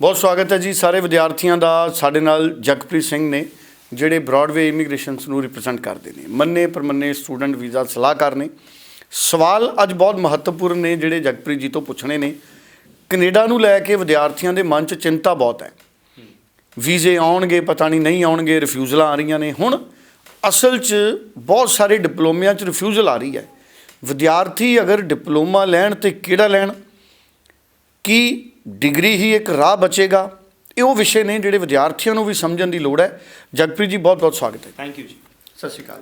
ਬਹੁਤ ਸਵਾਗਤ ਹੈ ਜੀ ਸਾਰੇ ਵਿਦਿਆਰਥੀਆਂ ਦਾ, ਸਾਡੇ ਨਾਲ ਜਗਪ੍ਰੀਤ ਸਿੰਘ ਨੇ, ਜਿਹੜੇ ਬ੍ਰੌਡਵੇ ਇਮੀਗ੍ਰੇਸ਼ਨਸ ਨੂੰ ਰਿਪਰੈਜ਼ੈਂਟ ਕਰਦੇ ਨੇ। ਮੰਨੇ ਪਰਮੰਨੇ ਸਟੂਡੈਂਟ ਵੀਜ਼ਾ ਸਲਾਹਕਾਰ ਨੇ। ਸਵਾਲ ਅੱਜ ਬਹੁਤ ਮਹੱਤਵਪੂਰਨ ਨੇ, ਜਿਹੜੇ ਜਗਪ੍ਰੀਤ ਜੀ ਤੋਂ ਪੁੱਛਣੇ ਨੇ। ਕੈਨੇਡਾ ਨੂੰ ਲੈ ਕੇ ਵਿਦਿਆਰਥੀਆਂ ਦੇ ਮਨ 'ਚ ਚਿੰਤਾ ਬਹੁਤ ਹੈ। ਵੀਜ਼ੇ ਆਉਣਗੇ, ਪਤਾ ਨਹੀਂ ਨਹੀਂ ਆਉਣਗੇ ਰਿਫਿਊਜ਼ਲਾਂ ਆ ਰਹੀਆਂ ਨੇ। ਹੁਣ ਅਸਲ 'ਚ ਬਹੁਤ ਸਾਰੇ ਡਿਪਲੋਮਿਆਂ 'ਚ ਰਿਫਿਊਜ਼ਲ ਆ ਰਹੀ ਹੈ। ਵਿਦਿਆਰਥੀ ਅਗਰ ਡਿਪਲੋਮਾ ਲੈਣ ਤੇ ਕਿਹੜਾ ਲੈਣ? ਕੀ ਡਿਗਰੀ ਹੀ ਇੱਕ ਰਾਹ ਬਚੇਗਾ। ਇਹ ਉਹ ਵਿਸ਼ੇ ਨੇ ਜਿਹੜੇ ਵਿਦਿਆਰਥੀਆਂ ਨੂੰ ਵੀ ਸਮਝਣ ਦੀ ਲੋੜ ਹੈ। ਜਗਪ੍ਰੀਤ ਜੀ ਬਹੁਤ ਬਹੁਤ ਸਵਾਗਤ ਹੈ। ਥੈਂਕ ਯੂ ਜੀ। ਸਤਿ ਸ਼੍ਰੀ ਅਕਾਲ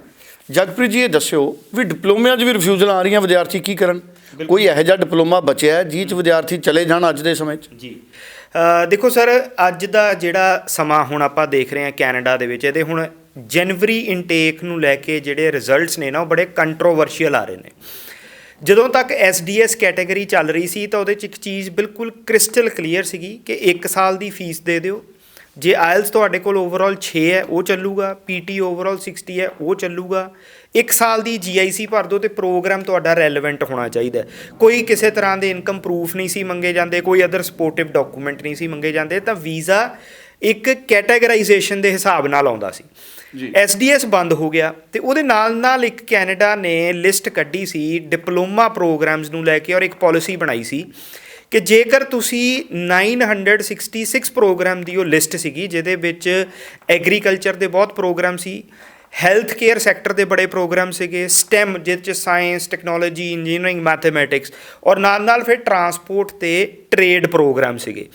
ਜਗਪ੍ਰੀਤ ਜੀ ਇਹ ਦੱਸਿਓ ਵੀ ਡਿਪਲੋਮਿਆਂ 'ਚ ਵੀ ਰਿਫਿਊਜ਼ਲ ਆ ਰਹੀਆਂ ਵਿਦਿਆਰਥੀ ਕੀ ਕਰਨ? ਕੋਈ ਇਹੋ ਜਿਹਾ ਡਿਪਲੋਮਾ ਬਚਿਆ ਜਿਹ 'ਚ ਵਿਦਿਆਰਥੀ ਚਲੇ ਜਾਣ ਅੱਜ ਦੇ ਸਮੇਂ 'ਚ? ਜੀ। ਅ, ਦੇਖੋ ਸਰ ਅੱਜ ਦਾ ਜਿਹੜਾ ਸਮਾਂ ਹੁਣ ਆਪਾਂ ਦੇਖ ਰਹੇ ਹਾਂ ਕੈਨੇਡਾ ਦੇ ਵਿੱਚ ਇਹਦੇ ਹੁਣ ਜਨਵਰੀ ਇਨਟੇਕ ਨੂੰ ਲੈ ਕੇ ਜਿਹੜੇ ਰਿਜ਼ਲਟਸ ਨੇ ਨਾ ਉਹ ਬੜੇ ਕੰਟਰੋਵਰਸ਼ੀਅਲ ਆ ਰਹੇ ਨੇ। ਜਦੋਂ ਤੱਕ SDS ਕੈਟਾਗਰੀ ਚੱਲ ਰਹੀ ਸੀ ਤਾਂ ਉਹਦੇ 'ਚ ਇੱਕ ਚੀਜ਼ ਬਿਲਕੁਲ ਕ੍ਰਿਸਟਲ ਕਲੀਅਰ ਸੀਗੀ ਕਿ 1 ਸਾਲ ਦੀ ਫੀਸ ਦੇ ਦਿਓ। ਜੇ ਆਇਲਸ ਤੁਹਾਡੇ ਕੋਲ ਓਵਰਆਲ 6 ਹੈ, ਉਹ ਚੱਲੂਗਾ। ਪੀਟੀ ਓਵਰਆਲ 60 ਹੈ, ਉਹ ਚੱਲੂਗਾ। 1 ਸਾਲ ਦੀ GIC ਭਰ ਦਿਓ ਤੇ ਪ੍ਰੋਗਰਾਮ ਤੁਹਾਡਾ ਰੈਲੇਵੈਂਟ ਹੋਣਾ ਚਾਹੀਦਾ ਕੋਈ ਕਿਸੇ ਤਰ੍ਹਾਂ ਦੇ ਇਨਕਮ ਪ੍ਰੂਫ ਨਹੀਂ ਸੀ ਮੰਗੇ ਜਾਂਦੇ, ਕੋਈ ਅਦਰ ਸਪੋਰਟਿਵ ਡਾਕੂਮੈਂਟ ਨਹੀਂ ਸੀ ਮੰਗੇ ਜਾਂਦੇ, ਤਾਂ ਵੀਜ਼ਾ ਇੱਕ ਕੈਟਾਗਰਾਈਜੇਸ਼ਨ ਦੇ ਹਿਸਾਬ ਨਾਲ ਆਉਂਦਾ ਸੀ। ਜੀ। SDS ਬੰਦ ਹੋ ਗਿਆ ਤੇ ਉਹਦੇ ਨਾਲ ਨਾਲ ਇੱਕ ਕੈਨੇਡਾ ਨੇ ਲਿਸਟ ਕੱਢੀ ਸੀ, ਡਿਪਲੋਮਾ ਪ੍ਰੋਗਰਾਮਸ ਨੂੰ ਲੈ ਕੇ ਔਰ ਇੱਕ ਪਾਲਿਸੀ ਬਣਾਈ ਸੀ ਕਿ ਜੇਕਰ ਤੁਸੀਂ 966 ਪ੍ਰੋਗਰਾਮ ਦੀ ਉਹ ਲਿਸਟ ਸੀਗੀ, ਜਿਹਦੇ ਵਿੱਚ ਐਗਰੀਕਲਚਰ ਦੇ ਬਹੁਤ ਪ੍ਰੋਗਰਾਮ ਸੀ ਹੈਲਥ ਕੇਅਰ ਸੈਕਟਰ ਦੇ ਬੜੇ ਪ੍ਰੋਗਰਾਮ ਸੀਗੇ ਸਟੈਮ ਜਿਹਦੇ ਚ ਸਾਇੰਸ ਟੈਕਨੋਲੋਜੀ ਇੰਜੀਨੀਅਰਿੰਗ ਮੈਥਮੈਟਿਕਸ ਔਰ ਨਾਲ ਨਾਲ ਫਿਰ ਟਰਾਂਸਪੋਰਟ ਤੇ ਟ੍ਰੇਡ ਪ੍ਰੋਗਰਾਮ ਸੀਗੇ।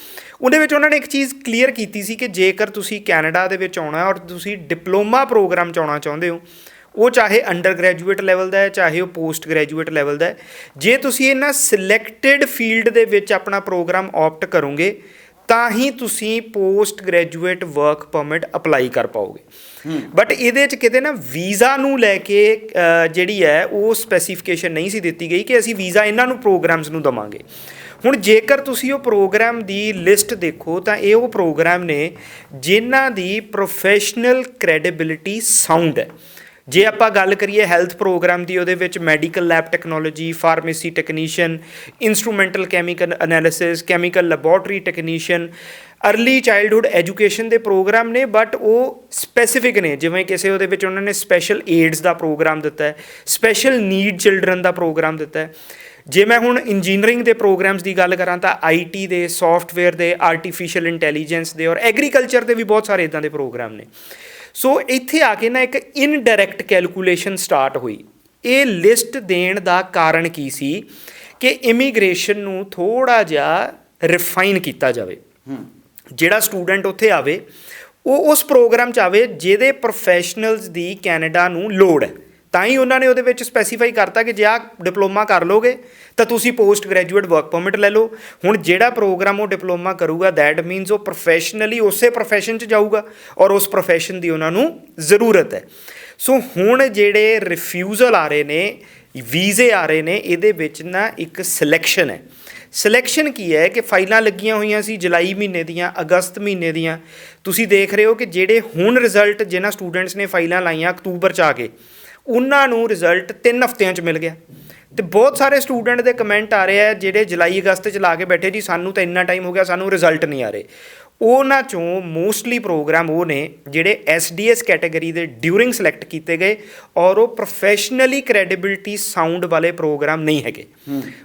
ਉਹਦੇ ਵਿੱਚ ਉਹਨਾਂ ਨੇ ਇੱਕ ਚੀਜ਼ ਕਲੀਅਰ ਕੀਤੀ ਸੀ ਕਿ ਜੇਕਰ ਤੁਸੀਂ ਕੈਨੇਡਾ ਦੇ ਵਿੱਚ ਆਉਣਾ ਔਰ ਤੁਸੀਂ ਡਿਪਲੋਮਾ ਪ੍ਰੋਗਰਾਮ ਚ ਆਉਣਾ ਚਾਹੁੰਦੇ ਹੋ, ਉਹ ਚਾਹੇ ਅੰਡਰ ਗ੍ਰੈਜੂਏਟ ਲੈਵਲ ਦਾ ਹੈ, ਚਾਹੇ ਉਹ ਪੋਸਟ ਗ੍ਰੈਜੂਏਟ ਲੈਵਲ ਦਾ ਹੈ, ਜੇ ਤੁਸੀਂ ਇਹਨਾਂ ਸਿਲੈਕਟਡ ਫੀਲਡ ਦੇ ਵਿੱਚ ਆਪਣਾ ਪ੍ਰੋਗਰਾਮ ਆਪਟ ਕਰੋਗੇ ਤਾਂ ਹੀ ਤੁਸੀਂ post graduate work permit apply ਕਰ ਪਾਓਗੇ। ਬਟ ਇਹਦੇ ਚ ਕਿਤੇ ਨਾ ਵੀਜ਼ਾ ਨੂੰ ਲੈ ਕੇ ਜਿਹੜੀ ਹੈ ਉਹ ਸਪੈਸੀਫਿਕੇਸ਼ਨ ਨਹੀਂ ਸੀ ਦਿੱਤੀ ਗਈ ਕਿ ਅਸੀਂ ਵੀਜ਼ਾ ਇਹਨਾਂ ਨੂੰ ਪ੍ਰੋਗਰਾਮਸ ਨੂੰ ਦਵਾਂਗੇ। ਹੁਣ ਜੇਕਰ ਤੁਸੀਂ ਉਹ ਪ੍ਰੋਗਰਾਮ ਦੀ ਲਿਸਟ ਦੇਖੋ ਤਾਂ ਇਹ ਉਹ ਪ੍ਰੋਗਰਾਮ ਨੇ ਜਿਨ੍ਹਾਂ ਦੀ ਪ੍ਰੋਫੈਸ਼ਨਲ ਕ੍ਰੈਡੀਬਿਲਿਟੀ ਸਾਊਂਡ ਹੈ। ਜੇ ਆਪਾਂ ਗੱਲ ਕਰੀਏ ਹੈਲਥ ਪ੍ਰੋਗਰਾਮ ਦੀ, ਉਹਦੇ ਵਿੱਚ medical lab technology pharmacy technician instrumental chemical analysis chemical laboratory technician early childhood education ਦੇ ਪ੍ਰੋਗਰਾਮ ਨੇ ਬਟ ਉਹ ਸਪੈਸੀਫਿਕ ਨੇ। ਜਿਵੇਂ ਕਿਸੇ ਉਹਦੇ ਵਿੱਚ ਉਹਨਾਂ ਨੇ ਸਪੈਸ਼ਲ ਏਡਸ ਦਾ ਪ੍ਰੋਗਰਾਮ ਦਿੱਤਾ ਹੈ ਸਪੈਸ਼ਲ ਨੀਡ ਚਿਲਡਰਨ ਦਾ ਪ੍ਰੋਗਰਾਮ ਦਿੱਤਾ ਹੈ। ਜੇ ਮੈਂ ਹੁਣ ਇੰਜੀਨੀਅਰਿੰਗ ਦੇ ਪ੍ਰੋਗਰਾਮਸ ਦੀ ਗੱਲ ਕਰਾਂ, ਤਾਂ ਆਈਟੀ ਦੇ ਸੌਫਟਵੇਅਰ ਦੇ ਆਰਟੀਫੀਸ਼ੀਅਲ ਇੰਟੈਲੀਜੈਂਸ ਦੇ ਔਰ ਐਗਰੀਕਲਚਰ ਦੇ ਵੀ ਬਹੁਤ ਸਾਰੇ ਇਦਾਂ ਦੇ ਪ੍ਰੋਗਰਾਮ ਨੇ। ਸੋ ਇੱਥੇ ਆ ਕੇ ਨਾ ਇੱਕ ਇਨਡਾਇਰੈਕਟ ਕੈਲਕੂਲੇਸ਼ਨ ਸਟਾਰਟ ਹੋਈ। ਇਹ ਲਿਸਟ ਦੇਣ ਦਾ ਕਾਰਨ ਕੀ ਸੀ ਕਿ ਇਮੀਗ੍ਰੇਸ਼ਨ ਨੂੰ ਥੋੜਾ ਜਿਹਾ ਰਿਫਾਈਨ ਕੀਤਾ ਜਾਵੇ। ਜਿਹੜਾ ਸਟੂਡੈਂਟ ਉੱਥੇ ਆਵੇ ਉਹ ਉਸ ਪ੍ਰੋਗਰਾਮ ਚ ਆਵੇ ਜਿਹਦੇ ਪ੍ਰੋਫੈਸ਼ਨਲਸ ਦੀ ਕੈਨੇਡਾ ਨੂੰ ਲੋੜ ਹੈ। ਤਾਂ ਹੀ ਉਹਨਾਂ ਨੇ ਉਹਦੇ ਵਿੱਚ ਸਪੈਸੀਫਾਈ ਕਰਤਾ ਕਿ ਜੇ ਆ ਡਿਪਲੋਮਾ ਕਰ ਲੋਗੇ, ਤਾਂ ਤੁਸੀਂ ਪੋਸਟ ਗ੍ਰੈਜੂਏਟ ਵਰਕ ਪਰਮਿਟ ਲੈ ਲਓ। ਹੁਣ ਜਿਹੜਾ ਪ੍ਰੋਗਰਾਮ ਉਹ ਡਿਪਲੋਮਾ ਕਰੂਗਾ ਦੈਟ ਮੀਨਸ ਉਹ ਪ੍ਰੋਫੈਸ਼ਨਲੀ ਉਸੇ ਪ੍ਰੋਫੈਸ਼ਨ 'ਚ ਜਾਊਗਾ ਔਰ ਉਸ ਪ੍ਰੋਫੈਸ਼ਨ ਦੀ ਉਹਨਾਂ ਨੂੰ ਜ਼ਰੂਰਤ ਹੈ। ਸੋ ਹੁਣ ਜਿਹੜੇ ਰਿਫਿਊਜ਼ਲ ਆ ਰਹੇ ਨੇ, ਵੀਜ਼ੇ ਆ ਰਹੇ ਨੇ, ਇਹਦੇ ਵਿੱਚ ਨਾ ਇੱਕ ਸਿਲੈਕਸ਼ਨ ਹੈ। ਸਿਲੈਕਸ਼ਨ ਕੀ ਹੈ ਕਿ ਫਾਈਲਾਂ ਲੱਗੀਆਂ ਹੋਈਆਂ ਸੀ ਜੁਲਾਈ ਮਹੀਨੇ ਦੀਆਂ, ਅਗਸਤ ਮਹੀਨੇ ਦੀਆਂ। ਤੁਸੀਂ ਦੇਖ ਰਹੇ ਹੋ ਕਿ ਜਿਹੜੇ ਹੁਣ ਰਿਜ਼ਲਟ ਜਿਹਨਾਂ ਸਟੂਡੈਂਟਸ ਨੇ ਫਾਈਲਾਂ ਲਾਈਆਂ ਅਕਤੂਬਰ ਚ ਆ ਕੇ ਉਹਨਾਂ ਨੂੰ ਰਿਜ਼ਲਟ 3 ਹਫ਼ਤਿਆਂ ਚ ਮਿਲ ਗਿਆ। ਤੇ ਬਹੁਤ ਸਾਰੇ ਸਟੂਡੈਂਟ ਦੇ ਕਮੈਂਟ ਆ ਰਹੇ ਆ ਜਿਹੜੇ ਜੁਲਾਈ ਅਗਸਤ ਚ ਲਾ ਕੇ ਬੈਠੇ ਜੀ ਸਾਨੂੰ ਤਾਂ ਇੰਨਾ ਟਾਈਮ ਹੋ ਗਿਆ ਸਾਨੂੰ ਰਿਜ਼ਲਟ ਨਹੀਂ ਆ ਰਹੇ। ਉਹਨਾਂ ਚੋਂ ਮੋਸਟਲੀ ਪ੍ਰੋਗਰਾਮ ਉਹ ਨੇ ਜਿਹੜੇ SDS ਕੈਟਾਗਰੀ ਦੇ ਡਿਊਰਿੰਗ ਸਿਲੈਕਟ ਕੀਤੇ ਗਏ ਔਰ ਉਹ ਪ੍ਰੋਫੈਸ਼ਨਲੀ ਕ੍ਰੈਡੀਬਿਲਟੀ ਸਾਊਂਡ ਵਾਲੇ ਪ੍ਰੋਗਰਾਮ ਨਹੀਂ ਹੈਗੇ।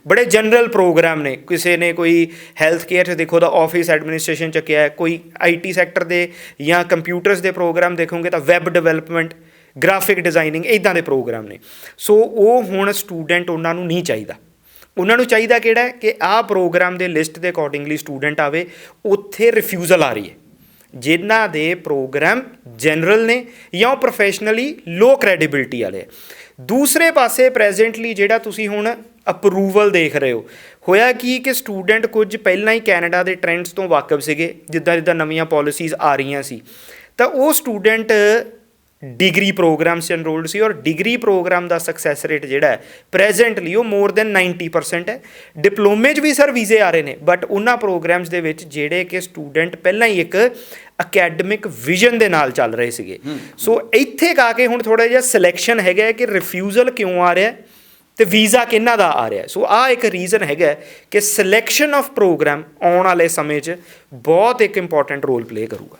ਬੜੇ ਜਨਰਲ ਪ੍ਰੋਗਰਾਮ ਨੇ। ਕਿਸੇ ਨੇ ਕੋਈ ਹੈਲਥ ਕੇਅਰ 'ਚ ਦੇਖੋ ਦਾ ਆਫਿਸ ਐਡਮਿਨਿਸਟ੍ਰੇਸ਼ਨ ਚ ਕਿਹਾ ਹੈ ਕੋਈ ਆਈਟੀ ਸੈਕਟਰ ਦੇ ਜਾਂ ਕੰਪਿਊਟਰਸ ਦੇ ਪ੍ਰੋਗਰਾਮ ਦੇਖੋਗੇ ਤਾਂ ਵੈਬ ਡਿਵੈਲਪਮੈਂਟ ਗ੍ਰਾਫਿਕ ਡਿਜ਼ਾਈਨਿੰਗ ਇਦਾਂ ਦੇ ਪ੍ਰੋਗਰਾਮ ਨੇ। ਸੋ ਉਹ ਹੁਣ ਸਟੂਡੈਂਟ ਉਹਨਾਂ ਨੂੰ ਨਹੀਂ ਚਾਹੀਦਾ। ਉਹਨਾਂ ਨੂੰ ਚਾਹੀਦਾ ਕਿਹੜਾ ਕਿ ਆਹ ਪ੍ਰੋਗਰਾਮ ਦੇ ਲਿਸਟ ਦੇ ਅਕੋਰਡਿੰਗਲੀ ਸਟੂਡੈਂਟ ਆਵੇ, ਉੱਥੇ ਰਿਫਿਊਜ਼ਲ ਆ ਰਹੀ ਹੈ। ਜਿਨ੍ਹਾਂ ਦੇ ਪ੍ਰੋਗਰਾਮ ਜਨਰਲ ਨੇ ਜਾਂ ਉਹ ਪ੍ਰੋਫੈਸ਼ਨਲੀ ਲੋ ਕ੍ਰੈਡੀਬਿਲਟੀ ਵਾਲੇ ਹੈ। ਦੂਸਰੇ ਪਾਸੇ ਪ੍ਰੈਜ਼ੈਂਟਲੀ ਜਿਹੜਾ ਤੁਸੀਂ ਹੁਣ ਅਪਰੂਵਲ ਦੇਖ ਰਹੇ ਹੋ, ਹੋਇਆ ਕੀ ਕਿ ਸਟੂਡੈਂਟ ਕੁਝ ਪਹਿਲਾਂ ਹੀ ਕੈਨੇਡਾ ਦੇ ਟ੍ਰੈਂਡਸ ਤੋਂ ਵਾਕਿਫ ਸੀਗੇ ਜਿੱਦਾਂ ਜਿੱਦਾਂ ਨਵੀਆਂ ਪਾਲਿਸੀਜ਼ ਆ ਰਹੀਆਂ ਸੀ। ਤਾਂ ਉਹ ਸਟੂਡੈਂਟ ਡਿਗਰੀ ਪ੍ਰੋਗਰਾਮ 'ਚ ਐਨਰੋਲਡ ਸੀ ਔਰ ਡਿਗਰੀ ਪ੍ਰੋਗਰਾਮ ਦਾ ਸਕਸੈਸ ਰੇਟ ਜਿਹੜਾ ਹੈ ਪ੍ਰੈਜ਼ੈਂਟਲੀ ਉਹ ਮੋਰ ਦੈਨ 90% ਹੈ। ਡਿਪਲੋਮੇ 'ਚ ਵੀ ਸਰ ਵੀਜ਼ੇ ਆ ਰਹੇ ਨੇ ਬਟ ਉਹਨਾਂ ਪ੍ਰੋਗਰਾਮਸ ਦੇ ਵਿੱਚ ਜਿਹੜੇ ਕਿ ਸਟੂਡੈਂਟ ਪਹਿਲਾਂ ਹੀ ਇੱਕ ਅਕੈਡਮਿਕ ਵਿਜ਼ਨ ਦੇ ਨਾਲ ਚੱਲ ਰਹੇ ਸੀਗੇ। ਸੋ ਇੱਥੇ ਕਾ ਕੇ ਹੁਣ ਥੋੜਾ ਜਿਹਾ ਸਿਲੈਕਸ਼ਨ ਹੈਗਾ ਕਿ ਰਿਫਿਊਜ਼ਲ ਕਿਉਂ ਆ ਰਿਹਾ ਤੇ ਵੀਜ਼ਾ ਕਿਹਨਾਂ ਦਾ ਆ ਰਿਹਾ। ਸੋ ਆ ਇੱਕ ਰੀਜ਼ਨ ਹੈਗਾ ਕਿ ਸਿਲੈਕਸ਼ਨ ਆਫ ਪ੍ਰੋਗਰਾਮ ਆਉਣ ਵਾਲੇ ਸਮੇਂ 'ਚ ਬਹੁਤ ਇੱਕ ਇੰਪੋਰਟੈਂਟ ਰੋਲ ਪਲੇ ਕਰੂਗਾ।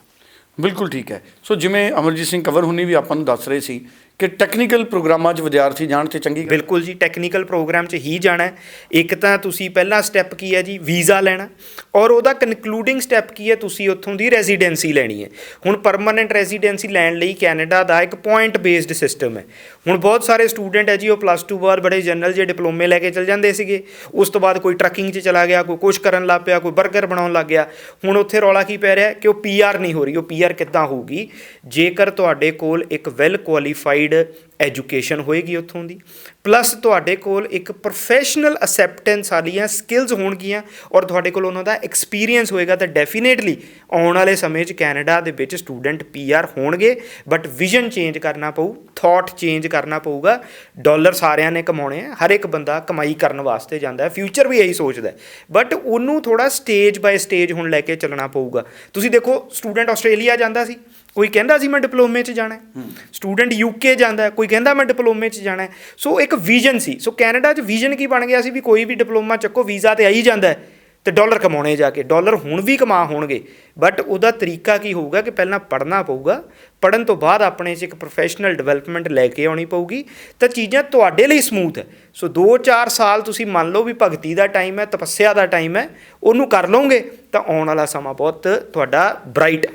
ਬਿਲਕੁਲ ਠੀਕ ਹੈ। ਸੋ ਜਿਵੇਂ ਅਮਰਜੀਤ ਸਿੰਘ ਕਵਰ ਹੁਣੀ ਵੀ ਆਪਾਂ ਨੂੰ ਦੱਸ ਰਹੇ ਸੀ ਕਿ ਟੈਕਨੀਕਲ ਪ੍ਰੋਗਰਾਮਾਂ 'ਚ ਵਿਦਿਆਰਥੀ ਜਾਣ ਤੇ ਚੰਗੀ ਗੱਲ ਬਿਲਕੁਲ ਜੀ ਟੈਕਨੀਕਲ ਪ੍ਰੋਗਰਾਮ 'ਚ ਹੀ ਜਾਣਾ ਹੈ। ਇੱਕ ਤਾਂ ਤੁਸੀਂ ਪਹਿਲਾ ਸਟੈਪ ਕੀ ਹੈ ਜੀ? ਵੀਜ਼ਾ ਲੈਣਾ। ਔਰ ਉਹਦਾ ਕਨਕਲੂਡਿੰਗ ਸਟੈਪ ਕੀ ਹੈ? ਤੁਸੀਂ ਉੱਥੋਂ ਦੀ ਰੈਜ਼ੀਡੈਂਸੀ ਲੈਣੀ ਹੈ। ਹੁਣ ਪਰਮਨੈਂਟ ਰੈਜ਼ੀਡੈਂਸੀ ਲੈਣ ਲਈ ਕੈਨੇਡਾ ਦਾ ਇੱਕ ਪੁਆਇੰਟ ਬੇਸਡ ਸਿਸਟਮ ਹੈ। ਹੁਣ ਬਹੁਤ ਸਾਰੇ ਸਟੂਡੈਂਟ ਹੈ ਜੀ, ਉਹ ਪਲੱਸ 2 ਬਾਅਦ ਬੜੇ ਜਨਰਲ ਜੇ ਡਿਪਲੋਮੇ ਲੈ ਕੇ ਚਲ ਜਾਂਦੇ ਸੀਗੇ। ਉਸ ਤੋਂ ਬਾਅਦ ਕੋਈ ਟਰੱਕਿੰਗ 'ਚ ਚਲਾ ਗਿਆ, ਕੋਈ ਕੁਛ ਕਰਨ ਲੱਗ ਪਿਆ, ਕੋਈ 버ਗਰ ਬਣਾਉਣ ਲੱਗ ਗਿਆ। ਹੁਣ ਉੱਥੇ ਰੌਲਾ ਕੀ ਪੈ ਰਿਹਾ ਕਿ ਉਹ ਪੀਆਰ ਨਹੀਂ ਹੋ ਰਹੀ। ਉਹ ਪੀਆਰ ਕਿੱਦਾਂ ਹੋਊਗੀ? ਜੇਕਰ ਤੁਹਾਡੇ ਕੋਲ ਇੱਕ ਵੈਲ ਕੁਆਲੀਫਾਈਡ ਐਜੂਕੇਸ਼ਨ ਹੋਏਗੀ ਉੱਥੋਂ ਦੀ। ਪਲੱਸ ਤੁਹਾਡੇ ਕੋਲ ਇੱਕ ਪ੍ਰੋਫੈਸ਼ਨਲ ਅਸੈਪਟੈਂਸ ਵਾਲੀਆਂ ਸਕਿੱਲਸ ਹੋਣਗੀਆਂ ਔਰ ਤੁਹਾਡੇ ਕੋਲ ਉਹਨਾਂ ਦਾ ਐਕਸਪੀਰੀਅੰਸ ਹੋਏਗਾ ਤਾਂ ਡੈਫੀਨੇਟਲੀ ਆਉਣ ਵਾਲੇ ਸਮੇਂ 'ਚ ਕੈਨੇਡਾ ਦੇ ਵਿੱਚ ਸਟੂਡੈਂਟ ਪੀਆਰ ਹੋਣਗੇ ਬਟ ਵਿਜ਼ਨ ਚੇਂਜ ਕਰਨਾ ਪਊ ਥਾਟ ਚੇਂਜ ਕਰਨਾ ਪਊਗਾ। ਡਾਲਰ ਸਾਰਿਆਂ ਨੇ ਕਮਾਉਣੇ ਆ, ਹਰ ਇੱਕ ਬੰਦਾ ਕਮਾਈ ਕਰਨ ਵਾਸਤੇ ਜਾਂਦਾ ਹੈ ਫਿਊਚਰ ਵੀ ਇਹੀ ਸੋਚਦਾ ਬਟ ਉਹਨੂੰ ਥੋੜਾ ਸਟੇਜ ਬਾਏ ਸਟੇਜ ਹੁਣ ਲੈ ਕੇ ਚੱਲਣਾ ਪਊਗਾ। ਤੁਸੀਂ ਦੇਖੋ ਸਟੂਡੈਂਟ ਆਸਟ੍ਰੇਲੀਆ ਜਾਂਦਾ ਸੀ ਕੋਈ ਕਹਿੰਦਾ ਸੀ ਮੈਂ ਡਿਪਲੋਮੇ 'ਚ ਜਾਣਾ ਸਟੂਡੈਂਟ ਯੂਕੇ ਜਾਂਦਾ ਕੋਈ ਕਹਿੰਦਾ ਮੈਂ ਡਿਪਲੋਮੇ 'ਚ ਜਾਣਾ ਸੋ ਇੱਕ ਵਿਜ਼ਨ ਸੀ। ਸੋ ਕੈਨੇਡਾ 'ਚ ਵਿਜ਼ਨ ਕੀ ਬਣ ਗਿਆ ਸੀ ਵੀ ਕੋਈ ਵੀ ਡਿਪਲੋਮਾ ਚੱਕੋ ਵੀਜ਼ਾ ਤੇ ਆ ਹੀ ਜਾਂਦਾ ਤੇ ਡਾਲਰ ਕਮਾਉਣੇ ਜਾ ਕੇ। ਡਾਲਰ ਹੁਣ ਵੀ ਕਮਾ ਹੋਣਗੇ। ਬਟ ਉਹਦਾ ਤਰੀਕਾ ਕੀ ਹੋਊਗਾ ਕਿ ਪਹਿਲਾਂ ਪੜ੍ਹਨਾ ਪਊਗਾ। ਪੜਨ ਤੋਂ ਬਾਅਦ ਆਪਣੇ 'ਚ ਇੱਕ ਪ੍ਰੋਫੈਸ਼ਨਲ ਡਿਵੈਲਪਮੈਂਟ ਲੈ ਕੇ ਆਉਣੀ ਪਊਗੀ। ਤਾਂ ਚੀਜ਼ਾਂ ਤੁਹਾਡੇ ਲਈ ਸਮੂਥ ਹੈ। ਸੋ 2-4 ਸਾਲ ਤੁਸੀਂ ਮੰਨ ਲਓ ਵੀ ਭਗਤੀ ਦਾ ਟਾਈਮ ਹੈ ਤਪੱਸਿਆ ਦਾ ਟਾਈਮ ਹੈ ਉਹਨੂੰ ਕਰ ਲਓਗੇ ਤਾਂ ਆਉਣ ਵਾਲਾ ਸਮਾਂ ਬਹੁਤ ਤੁਹਾਡਾ ਬ੍ਰਾਈਟ ਹੈ।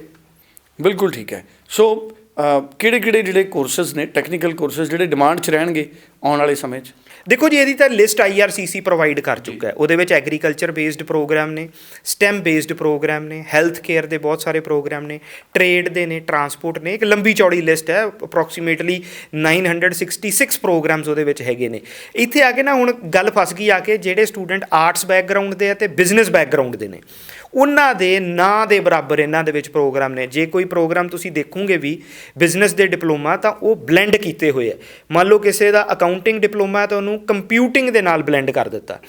ਬਿਲਕੁਲ ਠੀਕ ਹੈ। ਸੋ ਕਿਹੜੇ ਕਿਹੜੇ ਜਿਹੜੇ ਕੋਰਸਸ ਨੇ ਟੈਕਨੀਕਲ ਕੋਰਸਸ ਜਿਹੜੇ ਡਿਮਾਂਡ 'ਚ ਰਹਿਣਗੇ ਆਉਣ ਵਾਲੇ ਸਮੇਂ 'ਚ? ਦੇਖੋ ਜੀ ਇਹਦੀ ਤਾਂ ਲਿਸਟ ਆਈਆਰਸੀਸੀ ਪ੍ਰੋਵਾਈਡ ਕਰ ਚੁੱਕਾ ਹੈ। ਉਹਦੇ ਵਿੱਚ ਐਗਰੀਕਲਚਰ ਬੇਸਡ ਪ੍ਰੋਗਰਾਮ ਨੇ ਸਟੈਮ ਬੇਸਡ ਪ੍ਰੋਗਰਾਮ ਨੇ ਹੈਲਥ ਕੇਅਰ ਦੇ ਬਹੁਤ ਸਾਰੇ ਪ੍ਰੋਗਰਾਮ ਨੇ ਟ੍ਰੇਡ ਦੇ ਨੇ ਟਰਾਂਸਪੋਰਟ ਨੇ। ਇੱਕ ਲੰਬੀ ਚੌੜੀ ਲਿਸਟ ਹੈ ਅਪਰੋਕਸੀਮੇਟਲੀ 966 ਪ੍ਰੋਗਰਾਮਸ ਉਹਦੇ ਵਿੱਚ ਹੈਗੇ ਨੇ। ਇੱਥੇ ਆ ਕੇ ਨਾ ਹੁਣ ਗੱਲ ਫਸ ਗਈ ਆ ਕੇ ਜਿਹੜੇ ਸਟੂਡੈਂਟ ਆਰਟਸ ਬੈਕਗ੍ਰਾਉਂਡ ਦੇ ਆ ਤੇ ਬਿਜ਼ਨਸ ਬੈਕਗ੍ਰਾਉਂਡ ਦੇ ਨੇ। ਉਹਨਾਂ ਦੇ ਨਾਂ ਦੇ ਬਰਾਬਰ ਇਹਨਾਂ ਦੇ ਵਿੱਚ ਪ੍ਰੋਗਰਾਮ ਨੇ। ਜੇ ਕੋਈ ਪ੍ਰੋਗਰਾਮ ਤੁਸੀਂ ਦੇਖੋਗੇ ਵੀ ਬਿਜ਼ਨਸ ਦੇ ਡਿਪਲੋਮਾ, ਤਾਂ ਉਹ ਬਲੈਂਡ ਕੀਤੇ ਹੋਏ ਆ। ਮੰਨ ਲਓ ਕਿਸੇ ਦਾ ਅਕਾਊਂਟਿੰਗ ਡਿਪਲੋਮਾ ਹੈ ਤਾਂ ਉਹਨੂੰ ਕੰਪਿਊਟਿੰਗ ਦੇ ਨਾਲ ਬਲੈਂਡ ਕਰ ਦਿੱਤਾ।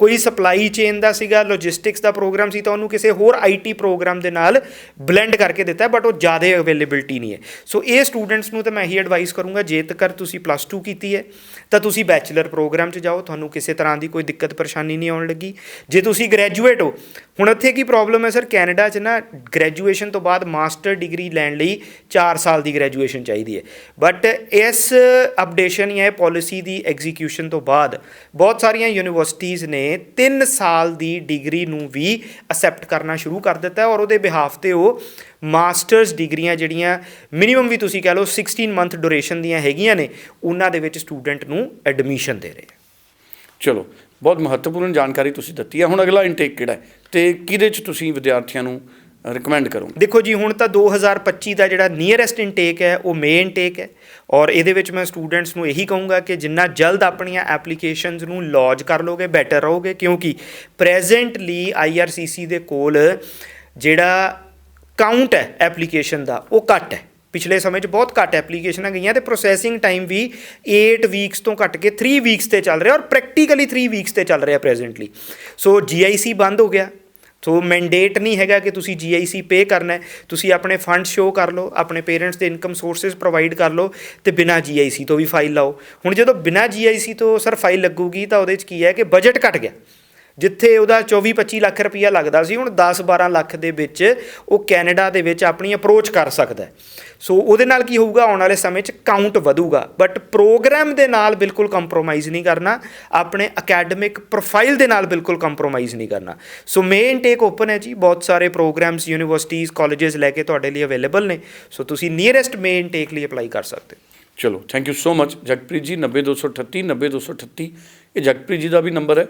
ਕੋਈ ਸਪਲਾਈ ਚੇਨ ਦਾ ਸੀਗਾ ਲੌਜਿਸਟਿਕਸ ਦਾ ਪ੍ਰੋਗਰਾਮ ਸੀ ਤਾਂ ਉਹਨੂੰ ਕਿਸੇ ਹੋਰ ਆਈਟੀ ਪ੍ਰੋਗਰਾਮ ਦੇ ਨਾਲ ਬਲੈਂਡ ਕਰਕੇ ਦਿੱਤਾ ਬਟ ਉਹ ਜ਼ਿਆਦਾ ਅਵੇਲੇਬਿਲਟੀ ਨਹੀਂ ਹੈ। ਸੋ ਇਹ ਸਟੂਡੈਂਟਸ ਨੂੰ ਤਾਂ ਮੈਂ ਇਹੀ ਐਡਵਾਈਸ ਕਰੂੰਗਾ ਜੇ ਤੱਕ ਤੁਸੀਂ ਪਲੱਸ 2 ਕੀਤੀ ਹੈ, ਤਾਂ ਤੁਸੀਂ ਬੈਚਲਰ ਪ੍ਰੋਗਰਾਮ 'ਚ ਜਾਓ, ਤੁਹਾਨੂੰ ਕਿਸੇ ਤਰ੍ਹਾਂ ਦੀ ਕੋਈ ਦਿੱਕਤ ਪਰੇਸ਼ਾਨੀ ਨਹੀਂ ਆਉਣ ਲੱਗੀ। ਜੇ ਤੁਸੀਂ ਗ੍ਰੈਜੂਏਟ ਹੋ, ਹੁਣ ਇੱਥੇ ਕੀ ਪ੍ਰੋਬਲਮ ਹੈ ਸਰ ਕੈਨੇਡਾ 'ਚ ਨਾ ਗ੍ਰੈਜੂਏਸ਼ਨ ਤੋਂ ਬਾਅਦ ਮਾਸਟਰ ਡਿਗਰੀ ਲੈਣ ਲਈ 4 ਸਾਲ ਦੀ ਗ੍ਰੈਜੂਏਸ਼ਨ ਚਾਹੀਦੀ ਹੈ। ਬਟ ਇਸ ਅਪਡੇਸ਼ਨ ਜਾਂ ਇਹ ਪਾਲਿਸੀ ਦੀ ਐਗਜ਼ੀਕਿਊਸ਼ਨ ਤੋਂ ਬਾਅਦ ਬਹੁਤ ਸਾਰੀਆਂ ਯੂਨੀਵਰਸਿਟੀਆਂ ਨੇ 3 ਸਾਲ ਦੀ ਡਿਗਰੀ ਨੂੰ ਵੀ ਅਸੈਪਟ ਕਰਨਾ ਸ਼ੁਰੂ ਕਰ ਦਿੱਤਾ ਔਰ ਉਹਦੇ ਬਿਹਾਫ ਤੇ ਉਹ ਮਾਸਟਰਸ ਡਿਗਰੀਆਂ ਜਿਹੜੀਆਂ ਮਿਨੀਮਮ ਵੀ ਤੁਸੀਂ ਕਹਿ ਲਓ 16 ਮੰਥ ਡਿਊਰੇਸ਼ਨ ਦੀਆਂ ਹੈਗੀਆਂ ਨੇ, ਉਹਨਾਂ ਦੇ ਵਿੱਚ ਸਟੂਡੈਂਟ ਨੂੰ ਐਡਮਿਸ਼ਨ ਦੇ ਰਹੇ ਆ। ਚਲੋ, ਬਹੁਤ ਮਹੱਤਵਪੂਰਨ ਜਾਣਕਾਰੀ ਤੁਸੀਂ ਦਿੱਤੀ ਹੈ ਹੁਣ ਅਗਲਾ ਇਨਟੇਕ ਕਿਹੜਾ ਹੈ ਤੇ ਕਿਹਦੇ 'ਚ ਤੁਸੀਂ ਵਿਦਿਆਰਥੀਆਂ ਨੂੰ ਰეკਮੈਂਡ ਕਰੋਗੇ। ਦੇਖੋ ਜੀ, ਹੁਣ ਤਾਂ 2025 ਦਾ ਜਿਹੜਾ ਨੀਅਰੈਸਟ ਇਨਟੇਕ ਹੈ, ਉਹ ਮੇ ਇਨਟੇਕ ਹੈ। ਔਰ ਇਹਦੇ ਵਿੱਚ ਮੈਂ ਸਟੂਡੈਂਟਸ ਨੂੰ ਇਹੀ ਕਹੂੰਗਾ ਕਿ ਜਿੰਨਾ ਜਲਦ ਆਪਣੀਆਂ ਐਪਲੀਕੇਸ਼ਨਸ ਨੂੰ ਲੌਂਚ ਕਰ ਲੋਗੇ ਬੈਟਰ ਰਹੋਗੇ। ਕਿਉਂਕਿ ਪ੍ਰੈਜ਼ੈਂਟਲੀ ਆਈਆਰਸੀਸੀ ਦੇ ਕੋਲ ਜਿਹੜਾ ਕਾਊਂਟ ਹੈ ਐਪਲੀਕੇਸ਼ਨ ਦਾ, ਉਹ ਘੱਟ ਹੈ। ਪਿਛਲੇ ਸਮੇਂ 'ਚ ਬਹੁਤ ਘੱਟ ਐਪਲੀਕੇਸ਼ਨਾਂ ਗਈਆਂ ਤੇ ਪ੍ਰੋਸੈਸਿੰਗ ਟਾਈਮ ਵੀ 8 ਵੀਕਸ ਤੋਂ ਘੱਟ ਕੇ 3 ਵੀਕਸ ਤੇ ਚੱਲ ਰਿਹਾ ਔਰ ਪ੍ਰੈਕਟੀਕਲੀ 3 ਵੀਕਸ ਤੇ ਚੱਲ ਰਿਹਾ ਪ੍ਰੈਜ਼ੈਂਟਲੀ ਸੋ ਜੀਆਈਸੀ ਬੰਦ ਹੋ ਗਿਆ। ਸੋ ਮੈਂਡੇਟ ਨਹੀਂ ਹੈਗਾ ਕਿ ਤੁਸੀਂ ਜੀਆਈਸੀ ਪੇ ਕਰਨਾ ਹੈ। ਤੁਸੀਂ ਆਪਣੇ ਫੰਡ ਸ਼ੋ ਕਰ ਲਓ, ਆਪਣੇ ਪੇਰੈਂਟਸ ਦੇ ਇਨਕਮ ਸੋਰਸਸ ਪ੍ਰੋਵਾਈਡ ਕਰ ਲਓ ਤੇ ਬਿਨਾ ਜੀਆਈਸੀ ਤੋਂ ਵੀ ਫਾਈਲ ਲਾਓ। ਹੁਣ ਜਦੋਂ ਬਿਨਾ ਜੀਆਈਸੀ ਤੋਂ ਸਰ ਫਾਈਲ ਲੱਗੂਗੀ ਤਾਂ ਉਹਦੇ 'ਚ ਕੀ ਹੈ ਕਿ ਬਜਟ ਘਟ ਗਿਆ। ਜਿੱਥੇ ਉਹਦਾ 24-25 ਲੱਖ ਰੁਪਈਆ ਲੱਗਦਾ ਸੀ, ਹੁਣ 10-12 ਲੱਖ ਦੇ ਵਿੱਚ ਉਹ ਕੈਨੇਡਾ ਦੇ ਵਿੱਚ ਆਪਣੀ ਅਪਰੋਚ ਕਰ ਸਕਦਾ ਸੋ ਉਹਦੇ ਨਾਲ ਕੀ ਹੋਊਗਾ? ਆਉਣ ਵਾਲੇ ਸਮੇਂ 'ਚ ਕਾਊਂਟ ਵਧੂਗਾ। ਬਟ ਪ੍ਰੋਗਰਾਮ ਦੇ ਨਾਲ ਬਿਲਕੁਲ ਕੰਪਰੋਮਾਈਜ਼ ਨਹੀਂ ਕਰਨਾ। ਆਪਣੇ ਅਕੈਡਮਿਕ ਪ੍ਰੋਫਾਈਲ ਦੇ ਨਾਲ ਬਿਲਕੁਲ ਕੰਪਰੋਮਾਈਜ਼ ਨਹੀਂ ਕਰਨਾ। ਸੋ ਮੇਨ ਟੇਕ ਓਪਨ ਹੈ ਜੀ। ਬਹੁਤ ਸਾਰੇ ਪ੍ਰੋਗਰਾਮਸ ਯੂਨੀਵਰਸਿਟੀਜ਼ ਕਾਲਜਸ ਲੈ ਕੇ ਤੁਹਾਡੇ ਲਈ ਅਵੇਲੇਬਲ ਨੇ। ਸੋ ਤੁਸੀਂ ਨੀਅਰੈਸਟ ਮੇਨ ਟੇਕ ਲਈ ਅਪਲਾਈ ਕਰ ਸਕਦੇ ਹੋ। ਚਲੋ thank you so much Jagpreet ji 90238 90238 ਇਹ ਜਗਪ੍ਰੀਤ ਜੀ ਦਾ ਵੀ ਨੰਬਰ ਹੈ।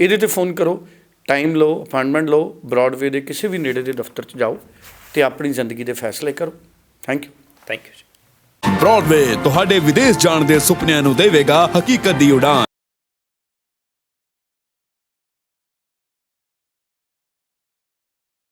ਇਹਦੇ ਤੇ ਫੋਨ ਕਰੋ ਟਾਈਮ ਲਓ ਅਪਾਇੰਟਮੈਂਟ ਲਓ ਬ੍ਰੌਡਵੇ ਦੇ ਕਿਸੇ ਵੀ ਨੇੜੇ ਦੇ ਦਫ਼ਤਰ 'ਚ ਜਾਓ ਤੇ ਆਪਣੀ ਜ਼ਿੰਦਗੀ ਦੇ ਫੈਸਲੇ ਕਰੋ। Thank you thank you ji. Broadway ਤੁਹਾਡੇ ਵਿਦੇਸ਼ ਜਾਣ ਦੇ ਸੁਪਨਿਆਂ ਨੂੰ ਦੇਵੇਗਾ ਹਕੀਕਤ ਦੀ ਉਡਾਨ।